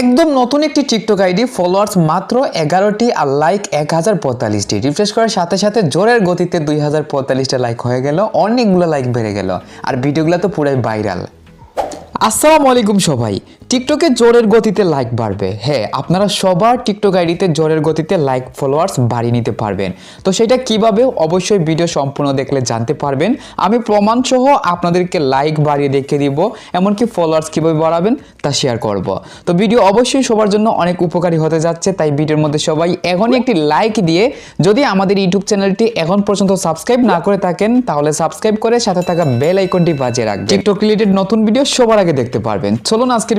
একদম নতুন একটি টিকটক আইডি ফলোয়ার্স মাত্র এগারোটি আর লাইক এক হাজার পঁয়তাল্লিশটি। রিফ্রেশ করার সাথে সাথে জোরের গতিতে দুই হাজার পঁয়তাল্লিশটা লাইক হয়ে গেল, অনেকগুলো লাইক বেড়ে গেল। আর ভিডিওগুলো তো পুরাই ভাইরাল আসসালামু আলাইকুম সবাই। টিকটকে জোরের গতিতে লাইক বাড়বে। হ্যাঁ আপনারা সবার টিকটক আইডিতে জোরের গতিতে লাইক ফলোয়ার্স বাড়িয়ে নিতে পারবেন। তো সেটা কীভাবে? অবশ্যই ভিডিও সম্পূর্ণ দেখলে জানতে পারবেন। আমি প্রমাণ সহ আপনাদেরকে লাইক বাড়িয়ে দেখিয়ে দিব, এমনকি ফলোয়ার্স কীভাবে বাড়াবেন তা শেয়ার করব। তো ভিডিও অবশ্যই সবার জন্য অনেক উপকারী হতে যাচ্ছে, তাই ভিডিওর মধ্যে সবাই এখনই একটি লাইক দিয়ে যদি আমাদের ইউটিউব চ্যানেলটি এখন পর্যন্ত সাবস্ক্রাইব না করে থাকেন, তাহলে সাবস্ক্রাইব করে সাথে থাকা বেল আইকনটি বাজিয়ে রাখবেন। টিকটক রিলেটেড নতুন ভিডিও সবার আগে দেখতে পারবেন। চলুন আজকের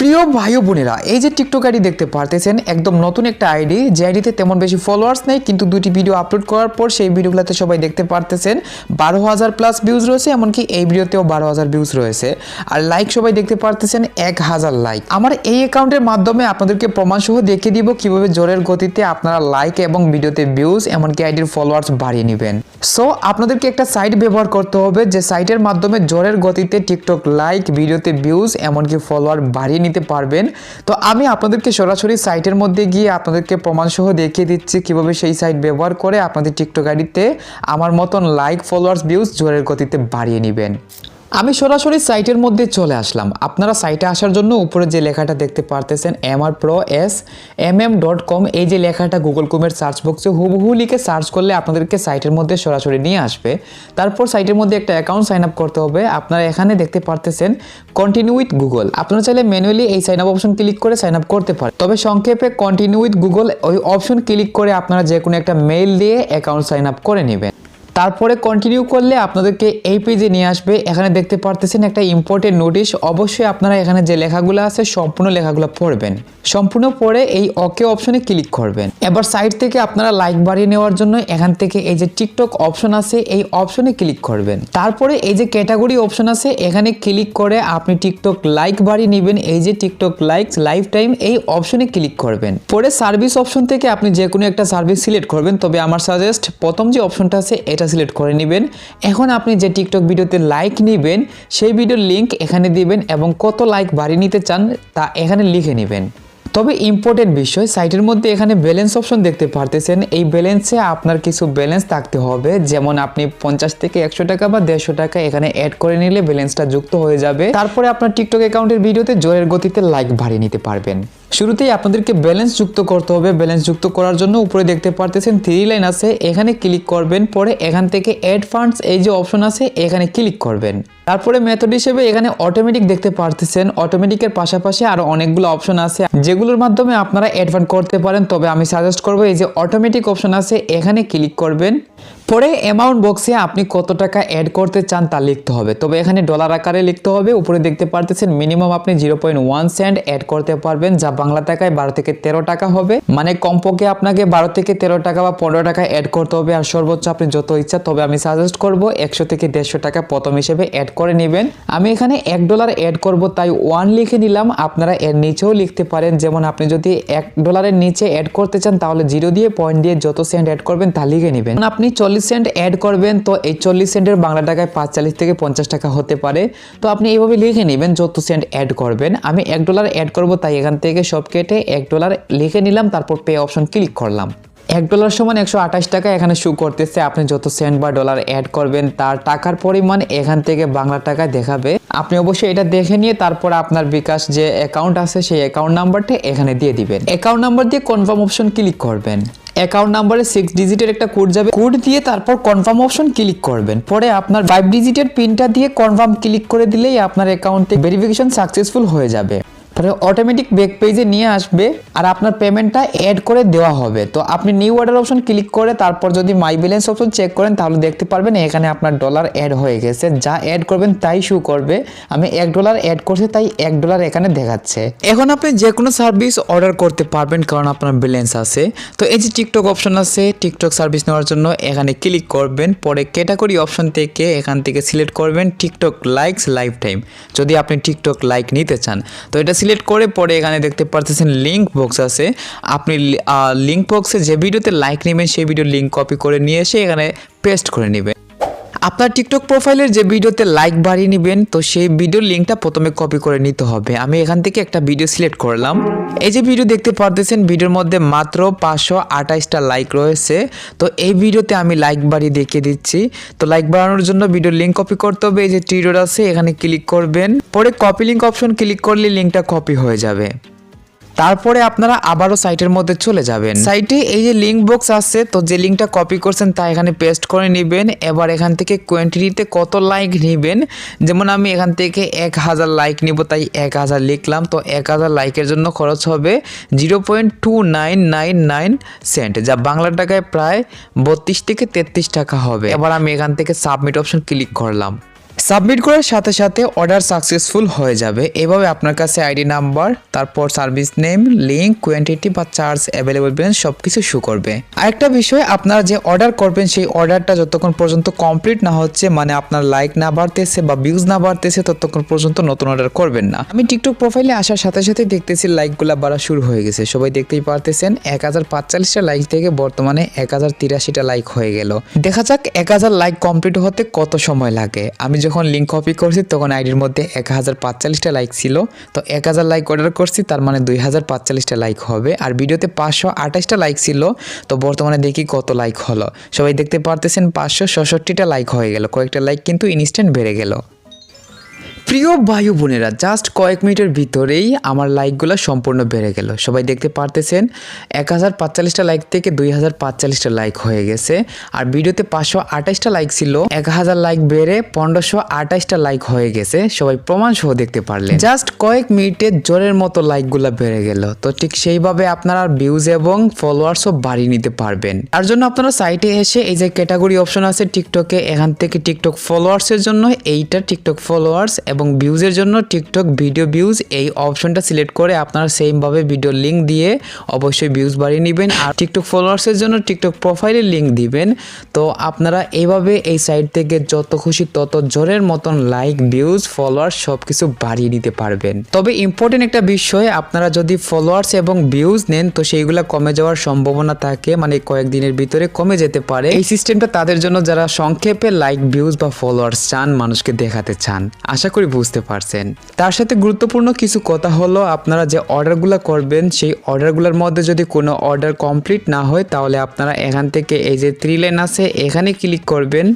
প্রিয় ভাই বোনেরা, এই যে টিকটক আইডি দেখতে পারতেছেন, একদম নতুন একটা আইডি, যে আইডিতে তেমন বেশি ফলোয়ার্স নেই, কিন্তু দুটি ভিডিও আপলোড করার পর সেই ভিডিওগুলোতে সবাই দেখতে পারতেছেন, বারো হাজার প্লাস ভিউজ রয়েছে, এমনকি এই ভিডিওতেও বারো হাজার ভিউজ রয়েছে। আর লাইক সবাই দেখতে পারতেছেন, এক হাজার লাইক আমার এই অ্যাকাউন্টের মাধ্যমে আপনাদেরকে প্রমাণ সহ দেখিয়ে দিব কীভাবে জোরের গতিতে আপনারা লাইক এবং ভিডিওতে ভিউজ এমনকি আইডির ফলোয়ার্স বাড়িয়ে নেবেন। সো আপনাদেরকে একটা সাইট ব্যবহার করতে হবে, যে সাইটের মাধ্যমে জোরের গতিতে টিকটক লাইক ভিডিওতে ভিউজ এমনকি ফলোয়ার বাড়িয়ে নিতে পারবেন। তো আমি আপনাদেরকে সরাসরি সাইটের মধ্যে গিয়ে আপনাদেরকে প্রমাণসহ দেখিয়ে দিচ্ছি কীভাবে সেই সাইট ব্যবহার করে আপনাদের টিকটক আইডিতে আমার মতন লাইক ফলোয়ার্স ভিউজ জোরের গতিতে বাড়িয়ে নেবেন। আমি সরাসরি সাইটের মধ্যে চলে আসলাম। আপনারা সাইটে আসার জন্য উপরে যে লেখাটা দেখতে পারতেছেন M R pro S M M dot com এই যে লেখাটা গুগল ক্রোমের সার্চ বক্সে হুবহু লিখে সার্চ করলে আপনাদেরকে সাইটের মধ্যে সরাসরি নিয়ে আসবে। তারপর সাইটের মধ্যে একটা অ্যাকাউন্ট সাইন আপ করতে হবে। আপনারা এখানে দেখতে পারতেছেন কন্টিনিউ উইথ গুগল আপনারা চাইলে ম্যানুয়ালি এই সাইন আপ অপশন ক্লিক করে সাইন আপ করতে পারেন। তবে সংক্ষেপে কন্টিনিউ উইথ গুগল ওই অপশন ক্লিক করে আপনারা যে কোনো একটা মেইল দিয়ে অ্যাকাউন্ট সাইন আপ করে নেবেন। তারপরে কন্টিনিউ করলে আপনাদেরকে এই পেজে নিয়ে আসবে। এখানে দেখতে পারতেছেন একটা ইম্পর্টেন্ট নোটিশ অবশ্যই আপনারা এখানে যে লেখাগুলো আছে, সম্পূর্ণ লেখাগুলো পড়বেন। সম্পূর্ণ পড়ে এই ওকে অপশনে ক্লিক করবেন। এবার সাইট থেকে আপনারা লাইক বাড়িয়ে নেওয়ার জন্য এখান থেকে এই যে টিকটক অপশন আছে, এই অপশনে ক্লিক করবেন। তারপরে এই যে ক্যাটাগরি অপশন আছে, এখানে ক্লিক করে আপনি টিকটক লাইক বাড়িয়ে নেবেন। এই যে টিকটক লাইক লাইফ টাইম এই অপশনে ক্লিক করবেন। পরে সার্ভিস অপশন থেকে আপনি যে কোনো একটা সার্ভিস সিলেক্ট করবেন। তবে আমার সাজেস্ট প্রথম যে অপশনটা আছে, এটা সিলেক্ট করে নেবেন। এখন আপনি যে টিকটক ভিডিওতে লাইক নেবেন, সেই ভিডিওর লিঙ্ক এখানে দিবেন এবং কত লাইক বাড়িয়ে নিতে চান তা এখানে লিখে নেবেন। তবে ইম্পর্টেন্ট বিষয় সাইটের মধ্যে এখানে ব্যালেন্স অপশন দেখতে পারতেছেন। এই ব্যালেন্সে আপনার কিছু ব্যালেন্স থাকতে হবে। যেমন আপনি পঞ্চাশ থেকে একশো টাকা বা দেড়শো টাকা এখানে অ্যাড করে নিলে ব্যালেন্সটা যুক্ত হয়ে যাবে। তারপরে আপনার টিকটক অ্যাকাউন্টের ভিডিওতে জোরের গতিতে লাইক বাড়িয়ে নিতে পারবেন। শুরুতেই আপনাদেরকে ব্যালেন্স যুক্ত করতে হবে। ব্যালেন্স যুক্ত করার জন্য উপরে দেখতে পারতেছেন থ্রি লাইন আছে। এখানে ক্লিক করবেন, পরে এখান থেকে অ্যাড ফান্ডস এই যে অপশন আছে, এখানে ক্লিক করবেন। তারপরে মেথড হিসেবে এখানে অটোমেটিক দেখতে পারতেছেন। অটোমেটিকের পাশাপাশি আরও অনেকগুলো অপশন আছে। যেগুলোর মাধ্যমে আপনারা অ্যাড ফান্ড করতে পারেন, তবে আমি সাজেস্ট করব এই যে অটোমেটিক অপশন আছে, এখানে ক্লিক করবেন। পরে অ্যামাউন্ট বক্সে আপনি কত টাকা অ্যাড করতে চান তা লিখতে হবে। তবে এখানে ডলার আকারে লিখতে হবে। উপরে দেখতে পারতেছেন মিনিমাম আপনি zero point one cent add করতে পারবেন, যা বাংলা টাকায় বারো থেকে তেরো টাকা হবে। মানে কমপক্ষে আপনাকে বারো থেকে তেরো টাকা বা পনেরো টাকা অ্যাড করতে হবে আর সর্বোচ্চ আপনি যত ইচ্ছা তবে আমি সাজেস্ট করব একশো থেকে দেড়শো টাকা প্রথম হিসেবে অ্যাড করে নেবেন। আমি এখানে এক ডলার অ্যাড করব, তাই ওয়ান লিখে নিলাম। আপনারা এর নিচেও লিখতে পারেন। যেমন আপনি যদি এক ডলারের নিচে অ্যাড করতে চান, তাহলে জিরো দিয়ে পয়েন্ট দিয়ে যত সেন্ট অ্যাড করবেন, তা লিখে নেবেন। আপনি চল্লিশ সেন্ট অ্যাড করবেন, তো এই চল্লিশ সেন্টের বাংলা টাকায় পাঁচচল্লিশ থেকে পঞ্চাশ টাকা হতে পারে। তো আপনি এইভাবে লিখে নেবেন, যত সেন্ট অ্যাড করবেন। আমি এক ডলার অ্যাড করব, তাই এখান থেকে সব কেটে এক ডলার লিখে নিলাম, তারপর পে অপশন ক্লিক করলাম। এক ডলার সমান একশো আঠাশ টাকা এখানে শু করতেছে, আপনি যত সেন্ট বা ডলার অ্যাড করবেন, তার টাকার পরিমাণ এখান থেকে বাংলা টাকায় দেখাবে। আপনি অবশ্যই এটা দেখে নিয়ে তারপর আপনার বিকাশ যে অ্যাকাউন্ট আছে, সেই অ্যাকাউন্ট নাম্বারটা এখানে দিয়ে দিবেন। অ্যাকাউন্ট নাম্বার দিয়ে কনফার্ম অপশন ক্লিক করবেন। অ্যাকাউন্ট নাম্বারে সিক্স ডিজিটের একটা কোড যাবে কোড দিয়ে তারপর কনফার্ম অপশন ক্লিক করবেন। পরে আপনার ফাইভ ডিজিটের পিনটা দিয়ে কনফার্ম ক্লিক করে দিলেই আপনার অ্যাকাউন্টে ভেরিফিকেশন সাকসেসফুল হয়ে যাবে। তাহলে অটোমেটিক ব্যাক পেজে নিয়ে আসবে আর আপনার পেমেন্টটা অ্যাড করে দেওয়া হবে। তো আপনি নিউ অর্ডার অপশন ক্লিক করে তারপর যদি মাই ব্যালেন্স অপশন চেক করেন, তাহলে দেখতে পারবেন এখানে আপনার ডলার অ্যাড হয়ে গেছে। যা অ্যাড করবেন তাই শু করবে। আমি এক ডলার অ্যাড করছি, তাই এক ডলার এখানে দেখাচ্ছে। এখন আপনি যে কোনো সার্ভিস অর্ডার করতে পারবেন, কারণ আপনার ব্যালেন্স আছে। তো এই যে টিকটক অপশন আছে টিকটক সার্ভিস নেওয়ার জন্য এখানে ক্লিক করবেন। পরে ক্যাটাগরি অপশন থেকে এখান থেকে সিলেক্ট করবেন টিকটক লাইকস লাইফ টাইম যদি আপনি টিকটক লাইক নিতে চান, তো এটা সিলেক্ট করে পরে এখানে দেখতে পারতেছেন লিঙ্ক বক্স আছে। আপনি লিঙ্ক বক্সে যে ভিডিওতে লাইক নেবেন, সেই ভিডিও লিঙ্ক কপি করে নিয়ে এসে এখানে পেস্ট করে নেবেন। আপনার টিকটক প্রোফাইলের যে ভিডিওতে লাইক বাড়িয়ে নেবেন, তো সেই ভিডিওর লিঙ্কটা প্রথমে কপি করে নিতে হবে। আমি এখান থেকে একটা ভিডিও সিলেক্ট করলাম। এই যে ভিডিও দেখতে পারতেছেন ভিডিওর মধ্যে মাত্র পাঁচশো আঠাইশটা লাইক রয়েছে। তো এই ভিডিওতে আমি লাইক বাড়িয়ে দেখিয়ে দিচ্ছি। তো লাইক বাড়ানোর জন্য ভিডিওর লিঙ্ক কপি করতে হবে। এই যে টিডোর আছে, এখানে ক্লিক করবেন। পরে কপি লিঙ্ক অপশন ক্লিক করলে লিঙ্কটা কপি হয়ে যাবে। তারপরে আপনারা আবারও সাইটের মধ্যে চলে যাবেন। সাইটে এই যে লিঙ্ক বক্স আছে, তো যে লিঙ্কটা কপি করছেন তা এখানে পেস্ট করে নেবেন। এবার এখান থেকে কোয়ান্টিটিতে কত লাইক নেবেন? যেমন আমি এখান থেকে এক হাজার লাইক নিব, তাই এক হাজার লিখলাম। তো এক হাজার লাইকের জন্য খরচ হবে zero point two nine nine nine cent যা বাংলা টাকায় প্রায় বত্রিশ থেকে তেত্রিশ টাকা হবে। এবার আমি এখান থেকে সাবমিট অপশন ক্লিক করলাম। সাবমিট করার সাথে সাথে অর্ডার সাকসেসফুল হয়ে যাবে। এভাবে আপনার কাছে আইডি নাম্বার, তারপর সার্ভিস নেম, লিঙ্ক, কোয়ান্টিটি বা চার্জ অ্যাভেলেবল ব্যালেন্স সব কিছু শো করবে। আরেকটা বিষয়, আপনারা যে অর্ডার করবেন, সেই অর্ডারটা যতক্ষণ পর্যন্ত কমপ্লিট না হচ্ছে মানে আপনার লাইক না বাড়তেছে বা ভিউজ না বাড়তেছে, ততক্ষণ পর্যন্ত নতুন অর্ডার করবেন না। আমি টিকটক প্রোফাইলে আসার সাথে সাথে দেখতেছি লাইকগুলো বাড়া শুরু হয়ে গেছে। সবাই দেখতেই পারতেছেন এক হাজার পাঁচচল্লিশটা লাইক থেকে বর্তমানে এক হাজার তিরাশিটা লাইক হয়ে গেল। দেখা যাক এক হাজার লাইক কমপ্লিট হতে কত সময় লাগে। আমি যখন লিঙ্ক কপি করছি, তখন আইডির মধ্যে এক হাজার পাঁচচল্লিশটা লাইক ছিল। তো এক হাজার লাইক অর্ডার করছি, তার মানে দুই হাজার পাঁচচল্লিশটা লাইক হবে। আর ভিডিওতে পাঁচশো আঠাশটা লাইক ছিল, তো বর্তমানে দেখি কত লাইক হলো। সবাই দেখতে পারতেছেন, পাঁচশো ছষট্টিটা লাইক হয়ে গেল। কয়েকটা লাইক কিন্তু ইনস্ট্যান্ট বেড়ে গেল। প্রিয় বায়ু বোনেরা জাস্ট কয়েক মিনিটের ভিতরেই আমার লাইকগুলো সম্পূর্ণ বেড়ে গেল। সবাই দেখতে পারতেছেন, এক হাজার পাঁচচল্লিশটা লাইক থেকে দুই হাজার লাইক হয়ে গেছে। আর ভিডিওতে পাঁচশো আঠাশটা লাইক ছিল, এক হাজার লাইক বেড়ে পনেরোশো আঠাশটা লাইক হয়ে গেছে। সবাই প্রমাণ সহ দেখতে পারলেন। জাস্ট কয়েক মিনিটে জোরের মতো লাইকগুলো বেড়ে গেল। তো ঠিক সেইভাবে আপনারা ভিউজ এবং ফলোয়ার্সও বাড়িয়ে নিতে পারবেন। তার জন্য আপনারা সাইটে এসে এই যে ক্যাটাগরি অপশন আছে টিকটকে এখান থেকে টিকটক ফলোয়ার্সের জন্য এইটা টিকটক ফলোয়ার্স এবং ভিউজের জন্য টিকটক ভিডিও ভিউজ এই অপশনটা সিলেক্ট করে আপনারা সেমভাবে ভিডিও লিঙ্ক দিয়ে অবশ্যই ভিউজ বাড়িয়ে নেবেন। আর টিকটক ফলোয়ার্সের জন্য টিকটক প্রোফাইলের লিঙ্ক দিবেন। তো আপনারা এইভাবে এই সাইট থেকে যত খুশি তত জোরের মতন লাইক ভিউজ ফলোয়ার্স সব কিছু বাড়িয়ে নিতে পারবেন। তবে ইম্পর্টেন্ট একটা বিষয়, আপনারা যদি ফলোয়ার্স এবং ভিউজ নেন, তো সেইগুলো কমে যাওয়ার সম্ভাবনা থাকে। মানে কয়েকদিনের ভিতরে কমে যেতে পারে। এই সিস্টেমটা তাদের জন্য যারা সংক্ষেপে লাইক ভিউজ বা ফলোয়ার্স চান, মানুষকে দেখাতে চান। আশা করি বুঝতে পারছেন। তার সাথে গুরুত্বপূর্ণ কিছু কথা হলো, আপনারা যে অর্ডারগুলো করবেন, সেই অর্ডারগুলোর মধ্যে যদি কোনো অর্ডার কমপ্লিট না হয়, তাহলে আপনারা এখান থেকে এই যে থ্রি লাইন আছে, এখানে ক্লিক করবেন।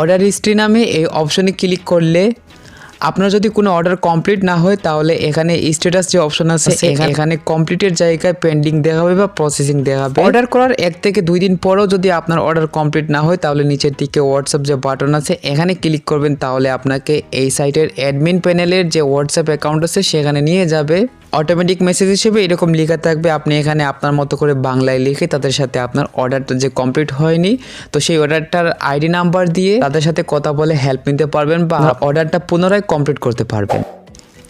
অর্ডার হিস্ট্রি নামে এই অপশনে ক্লিক করলে আপনার যদি কোনো অর্ডার কমপ্লিট না হয় তাহলে এখানে স্ট্যাটাস যে অপশন আছে এখানে- এখানে কমপ্লিটের জায়গায় পেন্ডিং দেওয়া হবে বা প্রসেসিং দেওয়া হবে অর্ডার করার এক থেকে দুই দিন পরেও যদি আপনার অর্ডার কমপ্লিট না হয় তাহলে নিচের দিকে হোয়াটসঅ্যাপ যে বাটন আছে এখানে ক্লিক করবেন তাহলে আপনাকে এই সাইটের অ্যাডমিন প্যানেলের যে হোয়াটসঅ্যাপ অ্যাকাউন্ট আছে সেখানে নিয়ে যাবে। অটোমেটিক মেসেজ হিসেবে এরকম লেখা থাকবে আপনি এখানে আপনার মতো করে বাংলায় লিখে তাদের সাথে আপনার অর্ডারটা যে কমপ্লিট হয়নি তো সেই অর্ডারটার আইডি নাম্বার দিয়ে তাদের সাথে কথা বলে হেল্প নিতে পারবেন বা অর্ডারটা পুনরায় কমপ্লিট করতে পারবেন।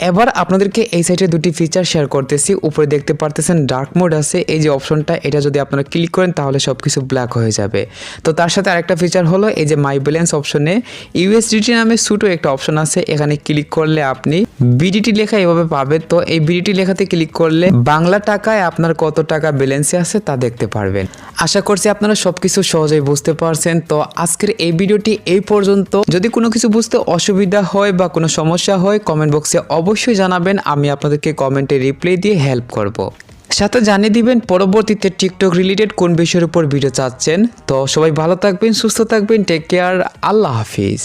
এবার আপনাদেরকে এই সাইটে দুটি ফিচার শেয়ার করতেছি। উপরে দেখতে পারতেছেন ডার্ক মোড আছে। এই যে অপশনটা এটা যদি আপনারা ক্লিক করেন, তাহলে সব কিছু ব্ল্যাক হয়ে যাবে। তো তার সাথে আরেকটা ফিচার হলো, এই যে মাই ব্যালেন্স অপশনে ইউএসডিটি নামে ছোটো একটা অপশন আছে। এখানে ক্লিক করলে আপনি বিডিটি লেখা এভাবে পাবে। তো এই বিডিটি লেখাতে ক্লিক করলে বাংলা টাকায় আপনার কত টাকা ব্যালেন্সে আছে তা দেখতে পারবেন। আশা করছি আপনারা সবকিছু সহজেই বুঝতে পারছেন। তো আজকের এই ভিডিওটি এই পর্যন্ত। যদি কোনো কিছু বুঝতে অসুবিধা হয় বা কোনো সমস্যা হয় কমেন্ট বক্সে অবশ্যই জানাবেন, আমি আপনাদেরকে কমেন্টে রিপ্লাই দিয়ে হেল্প করব। সাথে জানিয়ে দিবেন, পরবর্তীতে টিকটক রিলেটেড কোন বিষয়ের উপর ভিডিও চাচ্ছেন। তো সবাই ভালো থাকবেন, সুস্থ থাকবেন টেক কেয়ার আল্লাহ হাফিজ।